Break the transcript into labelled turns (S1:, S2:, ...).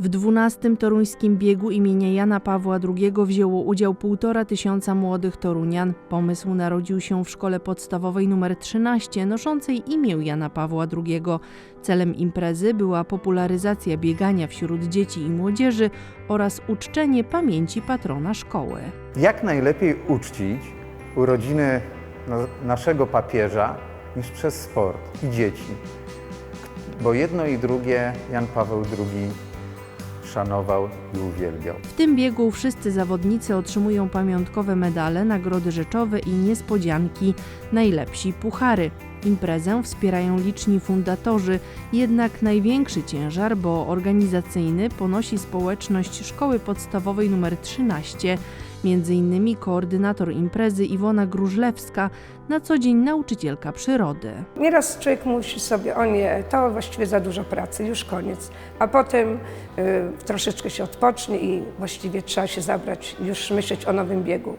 S1: W 12 toruńskim biegu imienia Jana Pawła II wzięło udział półtora tysiąca młodych torunian. Pomysł narodził się w szkole podstawowej nr 13 noszącej imię Jana Pawła II. Celem imprezy była popularyzacja biegania wśród dzieci i młodzieży oraz uczczenie pamięci patrona szkoły.
S2: Jak najlepiej uczcić urodziny na- naszego papieża niż przez sport i dzieci? Bo jedno i drugie Jan Paweł II szanował i uwielbiał.
S1: W tym biegu wszyscy zawodnicy otrzymują pamiątkowe medale, nagrody rzeczowe i niespodzianki, najlepsi puchary. Imprezę wspierają liczni fundatorzy, jednak największy ciężar, bo organizacyjny, ponosi społeczność Szkoły Podstawowej nr 13, między innymi koordynator imprezy Iwona Grużlewska, na co dzień nauczycielka przyrody.
S3: Nieraz człowiek musi sobie, o nie, to właściwie za dużo pracy, już koniec. A potem y, troszeczkę się odpocznie i właściwie trzeba się zabrać, już myśleć o nowym biegu.